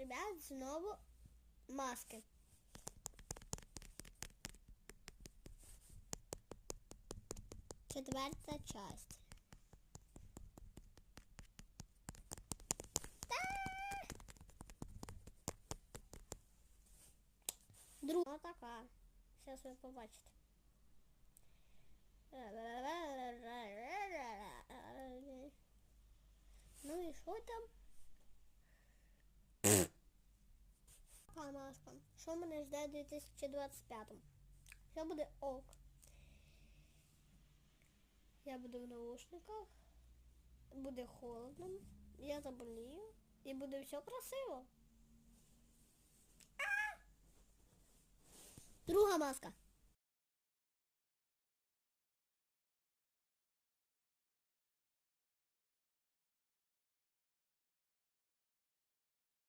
ребят, знову маски. Четверта часть. Та! Друга така. Зараз ви побачите. Ну і що там? Така. Що мене жде в 2025-му? Все буде ок. Я буду в наушниках. Буде холодно. Я заболію. І буде все красиво. Друга маска.